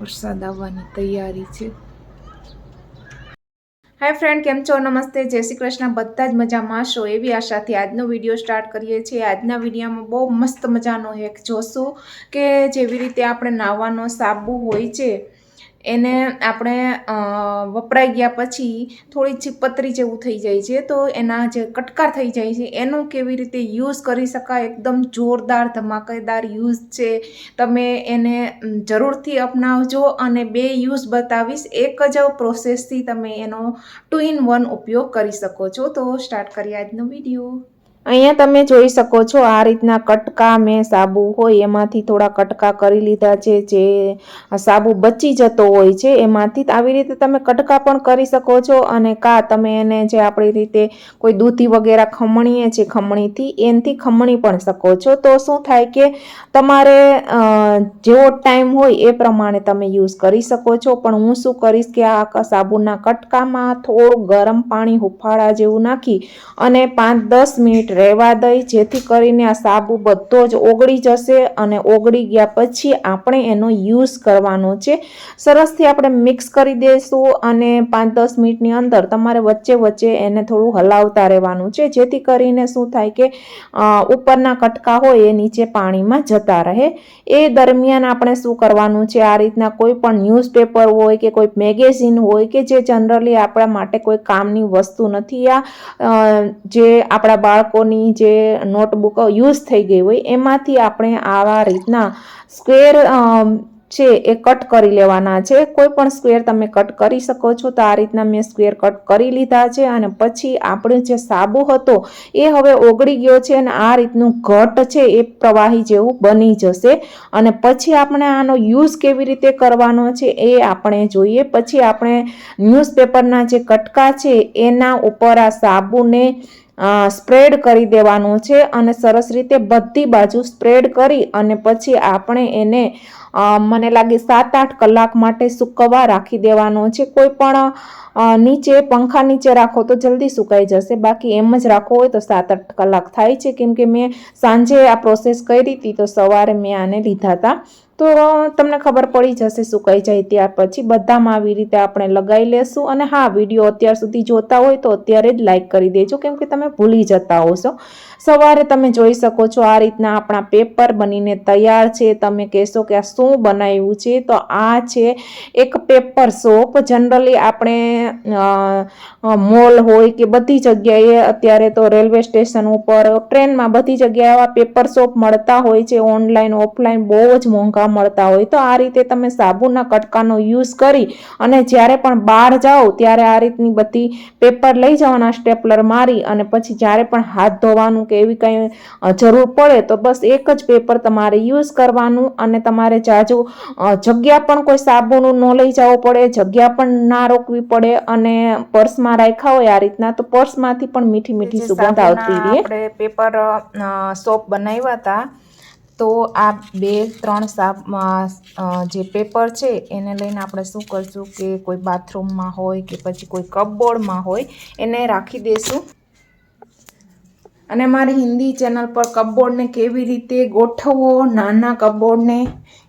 વરસાદ આવવાની તૈયારી છે. હાય ફ્રેન્ડ કેમ છો? નમસ્તે. જય શ્રી કૃષ્ણ. બધા જ મજામાં છો એવી આશાથી આજનો વીડિયો સ્ટાર્ટ કરીએ છીએ. આજના વિડીયોમાં બહુ મસ્ત મજાનો હેક જોશું કે જેવી રીતે આપણે નાહવાનો સાબુ હોય છે એને આપણે વપરાઈ ગયા પછી થોડી ચીપતરી જેવું થઈ જાય છે. તો એના જે કટકા થઈ જાય છે, એનું કેવી રીતે યુઝ કરી શકાય? એકદમ જોરદાર ધમાકેદાર યુઝ છે. તમે એને જરૂરથી અપનાવજો અને બે યુઝ બતાવીશ. એક જ પ્રોસેસથી તમે એનો ટુ ઇન વન ઉપયોગ કરી શકો છો. તો સ્ટાર્ટ કરીએ આજનો વીડિયો. અહીંયા તમે જોઈ શકો છો આ રીતના કટકા મેં સાબુ હોય, એમાંથી થોડા કટકા કરી લીધા છે, જે સાબુ બચી જતો હોય છે, એમાંથી આવી રીતે તમે કટકા પણ કરી શકો છો અને કા તમે એને જે આપણી રીતે કોઈ દૂધી વગેરે ખમણીએ છીએ ખમણીથી, એનાથી ખમણી પણ શકો છો. તો શું થાય કે તમારે જેવો ટાઈમ હોય એ પ્રમાણે તમે યુઝ કરી શકો છો. પણ હું શું કરીશ કે આ સાબુના કટકામાં થોડું ગરમ પાણી હુફાળા જેવું નાખી અને પાંચ દસ મિનિટ રહેવા દઈ, જેથી કરીને આ સાબુ બધો જ ઓગળી જશે અને ઓગળી ગયા પછી આપણે એનો યુઝ કરવાનો છે. સરસથી આપણે મિક્સ કરી દઈશું અને પાંચ દસ મિનિટની અંદર તમારે વચ્ચે વચ્ચે એને થોડું હલાવતા રહેવાનું છે, જેથી કરીને શું થાય કે ઉપરના કટકા હોય એ નીચે પાણીમાં જતા રહે. એ દરમિયાન આપણે શું કરવાનું છે, આ રીતના કોઈ પણ ન્યૂઝપેપર હોય કે કોઈ મેગેઝિન હોય કે જે જનરલી આપણા માટે કોઈ કામની વસ્તુ નથી, આ જે આપણા બાળકોની જે નોટબુક યુઝ થઈ ગઈ હોય, એમાંથી આપણે આવા રીતના સ્ક્વેર છે એ કટ કરી લેવાના છે. કોઈ પણ સ્ક્વેર તમે કટ કરી શકો છો. તો આ રીતના મેં સ્ક્વેર કટ કરી લીધા છે અને પછી આપણે જે સાબુ હતો એ હવે ઓગળી ગયો છે અને આ રીતનું ઘટ છે એ પ્રવાહી જેવું બની જશે. અને પછી આપણે આનો યુઝ કેવી રીતે કરવાનો છે એ આપણે જોઈએ. પછી આપણે ન્યૂઝપેપરના જે કટકા છે એના ઉપર આ સાબુને સ્પ્રેડ કરી દેવાનું છે અને સરસ રીતે બધી બાજુ સ્પ્રેડ કરી અને પછી આપણે એને મને લાગે સાત આઠ કલાક માટે સૂકવવા રાખી દેવાનો છે. કોઈ પણ નીચે, પંખા નીચે રાખો તો જલ્દી સુકાઈ જશે. બાકી એમ જ રાખવો હોય તો સાત આઠ કલાક થાય છે. કેમ કે મેં સાંજે આ પ્રોસેસ કરી હતી તો સવારે મેં આને લીધા હતા. તો તમને ખબર પડી જશે સુકાઈ જાય ત્યાર પછી. બધામાં આવી રીતે આપણે લગાવી લેશું અને હા, વીડિયો અત્યાર સુધી જોતા હોય તો અત્યારે જ લાઈક કરી દેજો, કેમ કે તમે ભૂલી જતા હોશો. સવારે તમે જોઈ શકો છો આ રીતના આપણા પેપર બનીને તૈયાર છે. તમે કહેશો કે આ શું બનાવ્યું છે? તો આ છે એક પેપર સોપ જનરલી આપણે મોલ હોય કે બધી જગ્યાએ અત્યારે તો રેલવે સ્ટેશન ઉપર ટ્રેનમાં બધી જગ્યાએ આવા પેપર સોપ મળતા હોય છે. ઓનલાઈન, ઓફલાઈન બહુ જ મોંઘા મળતા હોય. તો આ રીતે તમે સાબુના કટકાનો યુઝ કરી અને જ્યારે પણ બહાર જાઓ ત્યારે આ રીતની બધી પેપર લઈ જવાના સ્ટેપલર મારી અને પછી જ્યારે પણ હાથ ધોવાનું કે એવી કંઈ જરૂર પડે તો બસ એક જ પેપર તમારે યુઝ કરવાનું અને તમારે જાજુ જગ્યા પણ કોઈ સાબુનું ન લઈ જવું પડે જગ્યા પણ ના રોકવી પડે અને પર્સમાં રાખ્યા હોય આ રીતના તો પર્સમાંથી પણ મીઠી મીઠી સુગંધ આવતી રહે. આપણે પેપર સોપ બનાવ્યા હતા તો આ બે ત્રણ સાપ જે પેપર છે એને લઈને આપણે શું કરશું કે કોઈ બાથરૂમમાં હોય કે પછી કોઈ કપબોર્ડમાં હોય એને રાખી દઈશું અને મારી હિન્દી ચેનલ પર કપબોર્ડને કેવી રીતે ગોઠવવો, નાના કપબોર્ડને,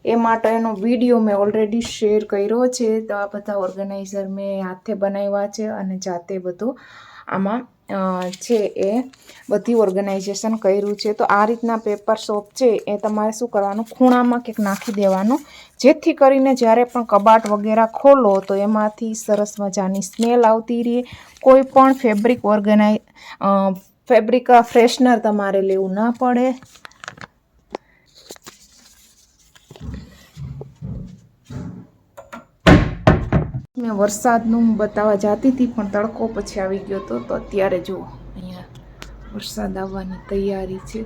એ માટેનો વીડિયો મેં ઓલરેડી શેર કર્યો છે. તો આ બધા ઓર્ગેનાઇઝર મેં હાથે બનાવ્યા છે અને જાતે બધું આમાં છે એ બધી ઓર્ગેનાઇઝેશન કર્યું છે. તો આ રીતના પેપર શોપ છે એ તમારે શું કરવાનું, ખૂણામાં કંઈક નાખી દેવાનું. જેથી કરીને જ્યારે પણ કબાટ વગેરે ખોલો તો એમાંથી સરસ મજાની સ્મેલ આવતી રહે. કોઈ પણ ફેબ્રિક ઓર્ગેનાઈ ફેબ્રિક ફ્રેશનર તમારે લેવું ના પડે. મેં વરસાદનું બતાવવા જતી હતી, પણ તડકો પછી આવી ગયો હતો, તો અત્યારે જુઓ, અહીંયા વરસાદ આવવાની તૈયારી છે.